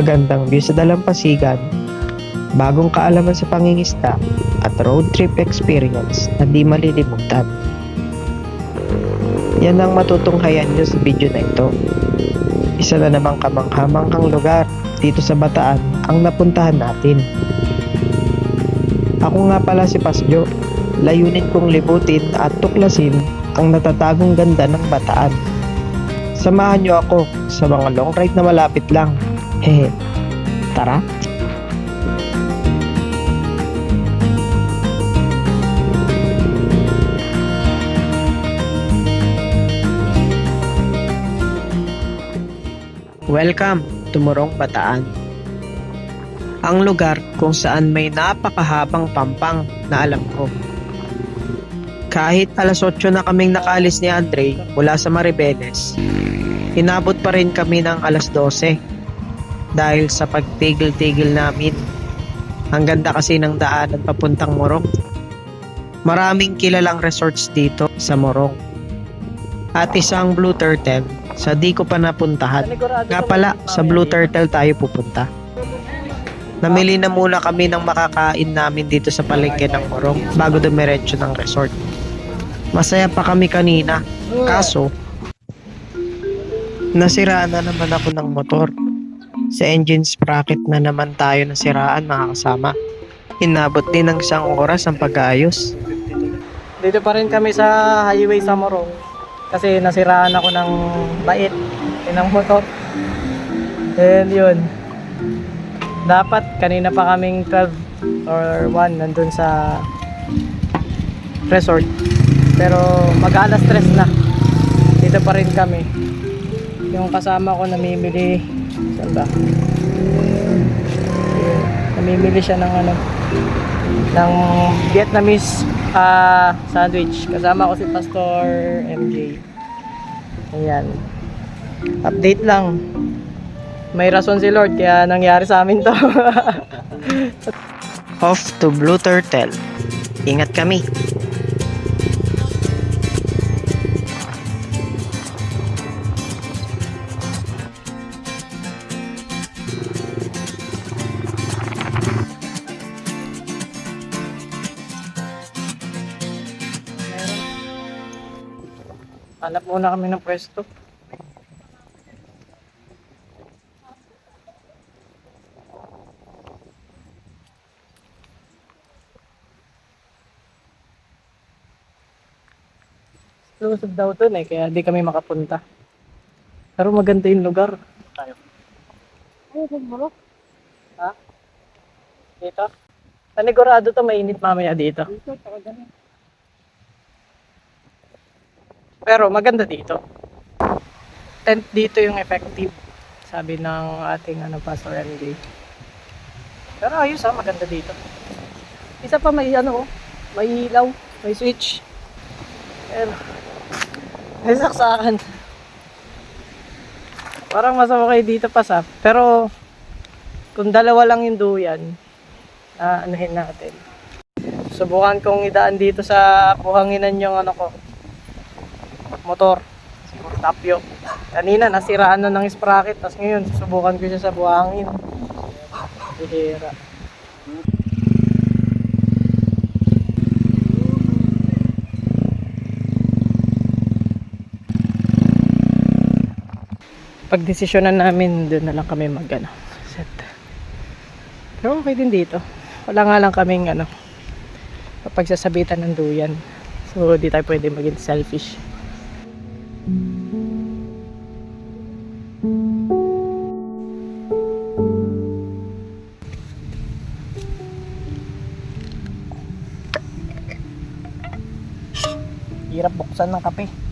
magandang view sa dalampasigan, bagong kaalaman sa pangingisda, at road trip experience na di malilimutan. Yan ang matutunghayan nyo sa video na ito. Isa na namang kamanghamanghang lugar dito sa Bataan ang napuntahan natin. Ako nga pala si Pasjo. Layunin kong libutin at tuklasin ang natatagong ganda ng Bataan. Samahan nyo ako sa mga long ride na malapit lang. Hehe. Tara! Welcome to Morong Bataan. Ang lugar kung saan may napakahabang pampang na alam ko. Kahit alas 8 na kaming nakaalis ni Andre mula sa Maribeles, inabot pa rin kami ng alas 12 dahil sa pagtigil-tigil namin. Ang ganda kasi ng daanan papuntang Morong. Maraming kilalang resorts dito sa Morong. At isang Blue Turtle sa di ko pa napuntahan. Nga pala, sa Blue Turtle tayo pupunta. Namili na muna kami ng makakain namin dito sa palengke ng Morong bago dumiretso ng resort. Masaya pa kami kanina, kaso nasiraan na naman ako ng motor. Sa engine sprocket na naman tayo nasiraan mga kasama. Inabot din ng isang oras ang pag-aayos. Dito pa rin kami sa highway sa Morong. Kasi nasiraan ako ng bait. Ng motor. And yun. Dapat kanina pa kaming 12 or 1 nandun sa resort. Pero mag-alas stress na. Dito pa rin kami. Yung kasama ko namimili. Saan ba? Yun. Namimili siya ng ano ng Vietnamese ah, sandwich. Kasama ko si Pastor MJ. Ayan. Update lang. May rason si Lord kaya nangyari sa amin to. Off to Blue Turtle. Ingat kami. Hanap muna kami ng pwesto. Lusog daw to eh, kaya di kami makapunta. Pero maganda yung lugar. Tayo. Ha? Dito? Panigurado to, mainit mamaya dito. Pero maganda dito. Tent dito yung effective. Sabi ng ating ano, Pastor MJ. Pero ayos ha, maganda dito. Isa pa may ano, oh, may ilaw, may switch. Pero, may saksakan. Parang mas okay dito pa sa. Pero, kung dalawa lang yung duyan, ah, anuhin natin. Subukan kong idaan dito sa buhanginan yung ano ko, motor. Siguro tapyo. Kanina nasiraan na ng sprocket, tapos ngayon susubukan ko siya sa buhangin. Bihira. Pag desisyonan namin, doon na lang kami mag ano, set. Pero okay din dito. Wala nga lang kaming ano, pagsasabitan ng duyan. So, di tayo pwede maging selfish. Ng kape.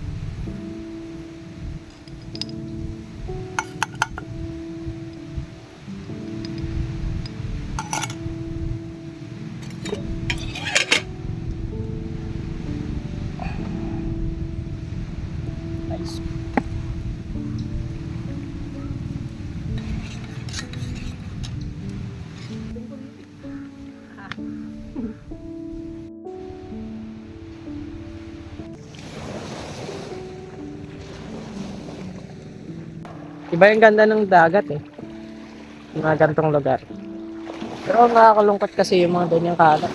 Iba yung ganda ng dagat eh. mga gantong lugar. Pero nakakalungkot kasi yung mga ganyang kalat.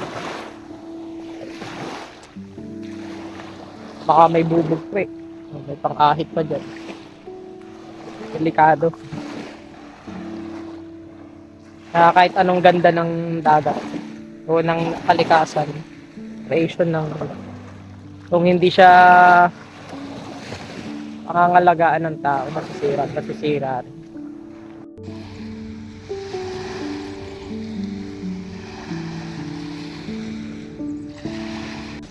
Baka may bubog pa eh. May pangkahit pa dyan. Delikado. Kaya kahit anong ganda ng dagat o ng kalikasan, creation ng kung hindi siya pangangalagaan ng tao, masisira, at masisira. rin.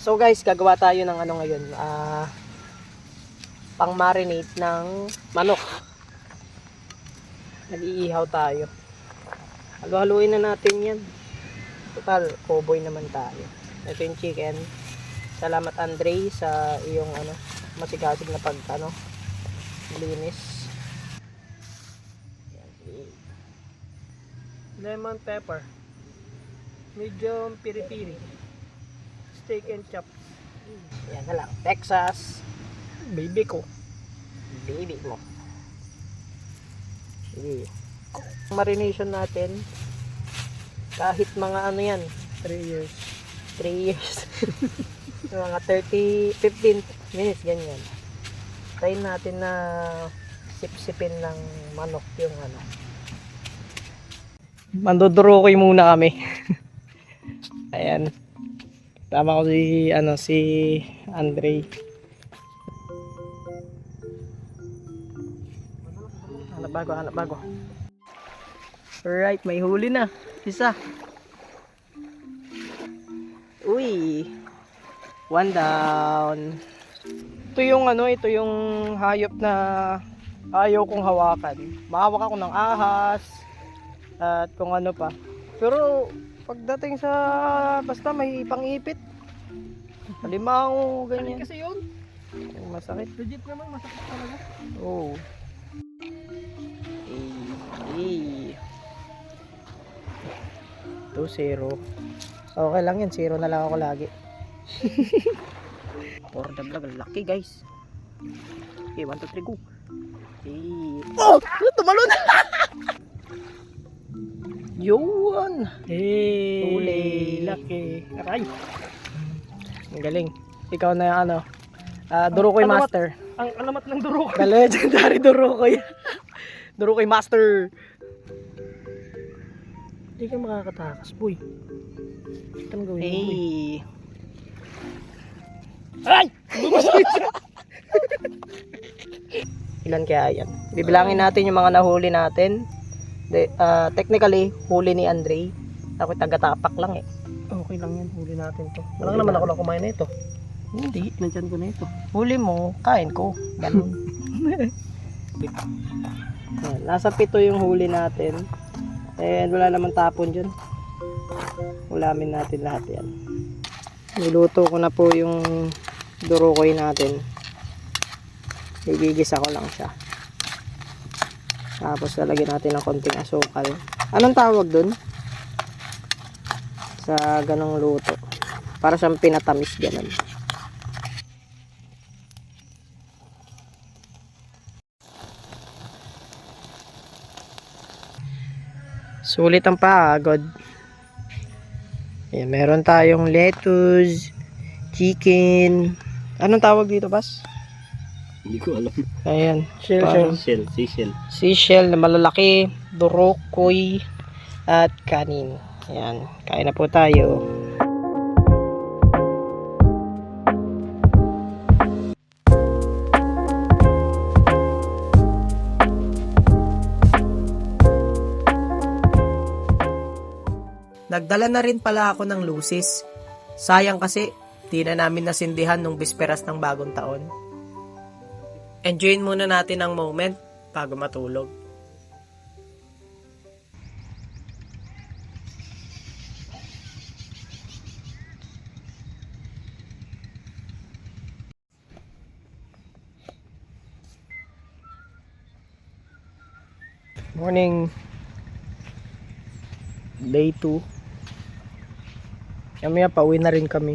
So guys, gagawa tayo ng ano ngayon, ah pang marinate ng manok. Nag-iihaw tayo. Halu-haluin na natin yan. Total, cowboy naman tayo. Ito yung chicken. Salamat Andre sa iyong ano, masigasig na pag ano, linis. Lemon pepper. Medium piri-piri. Steak and chop. Yan na lang. Texas. Baby ko. Baby mo. Sige. Marination natin. Kahit mga ano yan. 3 years. 3 years. mga 30, 15 minutes, ganyan. Try natin na sipsipin ng manok yung ano. Mandodurukoy muna kami. Ayan. Tama ko si, ano, si Andre. Hanap bago, hanap bago. Alright, may huli na. Isa. Uy. One down. Ito yung ano, ito yung hayop na ayaw kong hawakan. Mahawak ako ng ahas at kung ano pa. Pero pagdating sa basta may pangipit. Halimaw, ganyan. kasi yun. Masakit. Legit naman, masakit talaga. Oh. Eh, eh. 2-0. Okay lang yan. Zero na lang ako lagi. For the vlog. Lucky guys. Okay, 1, 2, 3, go. Eh. Oh! Tumalon! Yun! Hey, Huli. Lucky. Aray! Ang galing. Ikaw na yung ano. Ah, Durukoy Alamat. Master. Ang alamat ng duro ko. The legendary Durukoy. Durukoy Master. Hindi ka makakatakas, boy. Ito ang gawin mo, boy. Ay! Ilan kaya yan? Bibilangin natin yung mga nahuli natin. De, ah, technically, huli ni Andre. Ako taga-tapak lang eh. Okay lang yan, huli natin to. Walang naman ako lang kumain na ito. Hindi, nandyan ko na ito. Huli mo, kain ko. Ganun. Nasa pito yung huli natin. And wala naman tapon dyan. Ulamin natin lahat yan. Niluto ko na po yung durukoy natin. Igigisa ko lang siya. Tapos lalagyan natin ng konting asukal. Anong tawag dun? Sa ganong luto. Para siyang pinatamis ganun. Sulit ang pagod. Ayan, meron tayong lettuce, chicken. Anong tawag dito, Bas? Hindi ko alam. Ayan. Shell, parang Shell, seashell. Seashell na malalaki, durokoy, at kanin. Ayan. Kain na po tayo. Nagdala na rin pala ako ng lusis. Sayang kasi, di na namin nasindihan nung bisperas ng bagong taon. Enjoyin muna natin ang moment bago matulog. Morning. Day 2. Kami pauwi na rin kami.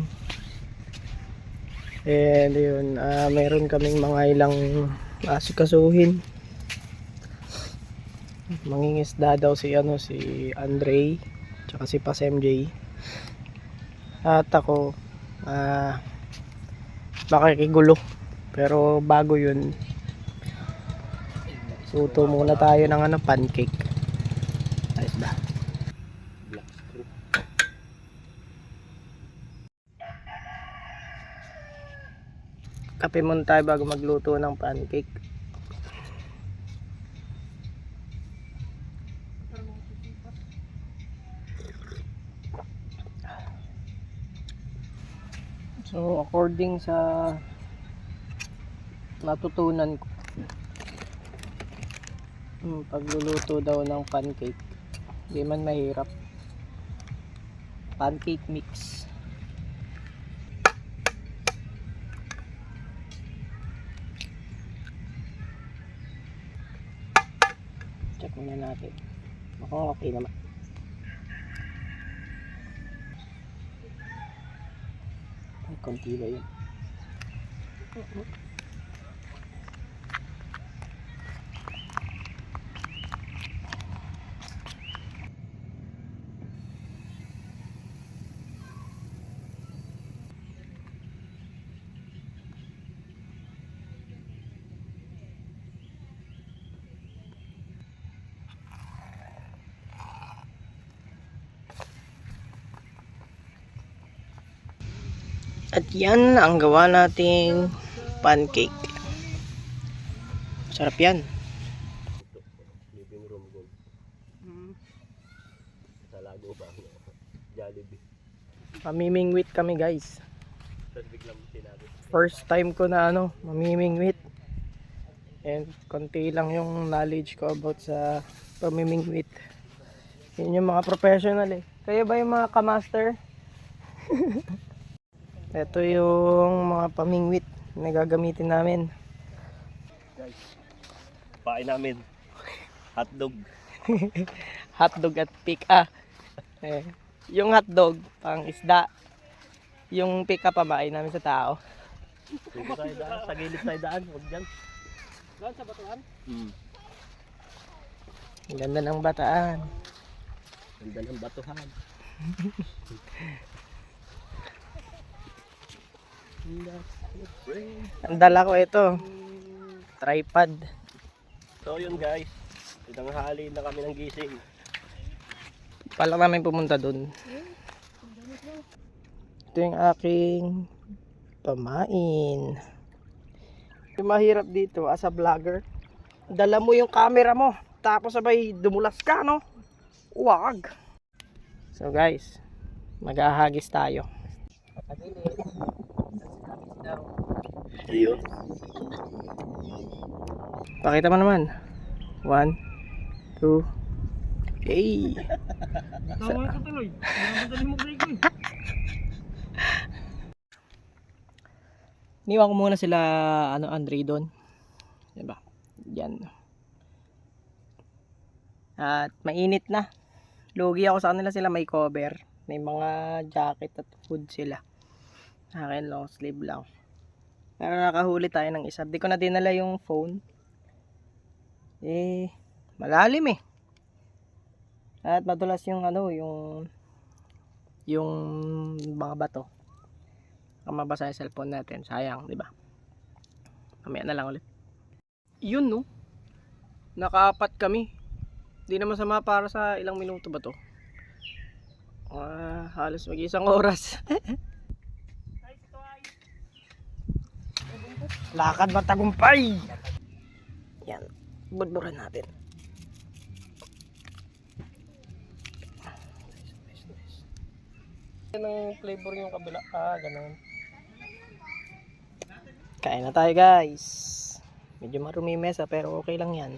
And yun, ah meron kaming mga ilang asikasuhin. Mangingisda daw si ano si Andre tsaka si Pas MJ. At ako ah makikigulo. Pero bago yun suto muna tayo ng ano pancake. Ayos ba? Black screw. Kape muna tayo bago magluto ng pancake. So, according sa natutunan ko, yung pagluluto daw ng pancake, hindi man mahirap. Pancake mix. Check muna natin. Mukhang okay naman. Ay, konti ba yun? At yan ang gawa nating pancake. Sarap yan. Living room gold. Sa lago ba? Jollibee. Mamimingwit kami guys. First time ko na ano, mamimingwit. And konti lang yung knowledge ko about sa pamimingwit. Yun yung mga professional eh. Kayo ba yung mga kamaster? Ito yung mga pamingwit na gagamitin namin. Pain namin. Hotdog. hotdog at pika. Eh, yung hotdog, pang isda. Yung pika pamain namin sa tao. Sa gilid tayo daan. Huwag dyan. Doon sa batuan? Hmm. Ang ganda ng bataan. Ganda ng batuhan. Ang dala ko ito. Tripod. So yun guys. Tinanghali na kami ng gising. Pala namin pumunta dun. Ito yung aking pamain. Yung mahirap dito as a vlogger, dala mo yung camera mo, tapos sabay dumulas ka, no? Wag. So guys, maghahagis tayo. Ayun. Pakita mo naman. One, two, hey. Tama ka tuloy. Namadali mo break ko. Iniwan ko muna sila, ano, Andre doon. Diba? Yan. At mainit na. Lugi ako sa kanila sila may cover. May mga jacket at hood sila. Akin long sleeve lang. Pero nakahuli tayo ng isa. Di ko na dinala yung phone. Eh, malalim eh. At madulas yung ano, yung yung mga bato. Baka mabasa yung cellphone natin. Sayang, di ba? Mamaya na lang ulit. Yun, no? Nakaapat kami. Di na masama para sa ilang minuto ba to? Ah, halos mag-isang oras. Lakad matagumpay! Yan. Budburan natin. Yan ang flavor yung kabila. Ah, ganun. Kain na tayo guys. Medyo marumi mesa pero okay lang yan.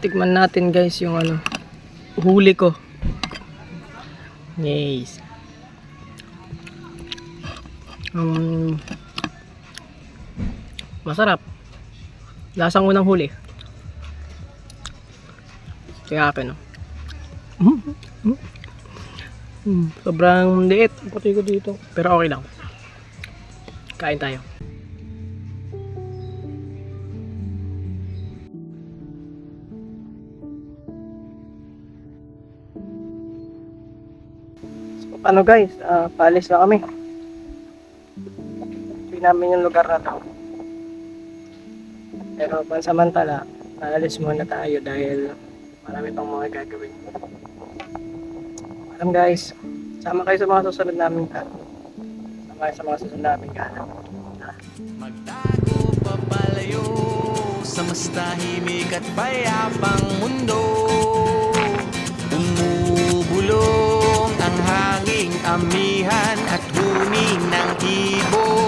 Tikman natin guys yung ano. Huli ko. Yes. Um, Masarap. Lasang unang huli. Kayapin, no? Mm -hmm. Mm, sobrang liit. Pati ko dito. Pero okay lang. Kain tayo. ano guys, uh, paalis na kami. Hindi namin yung lugar na to. Pero pansamantala, paalis muna tayo dahil marami pang mga gagawin. Alam guys, sama kayo sa mga susunod namin ka. Sama kayo sa mga susunod namin ka. Magtago papalayo sa mas tahimik at payapang mundo Umubulong ang hanging amihan at huni ng ibon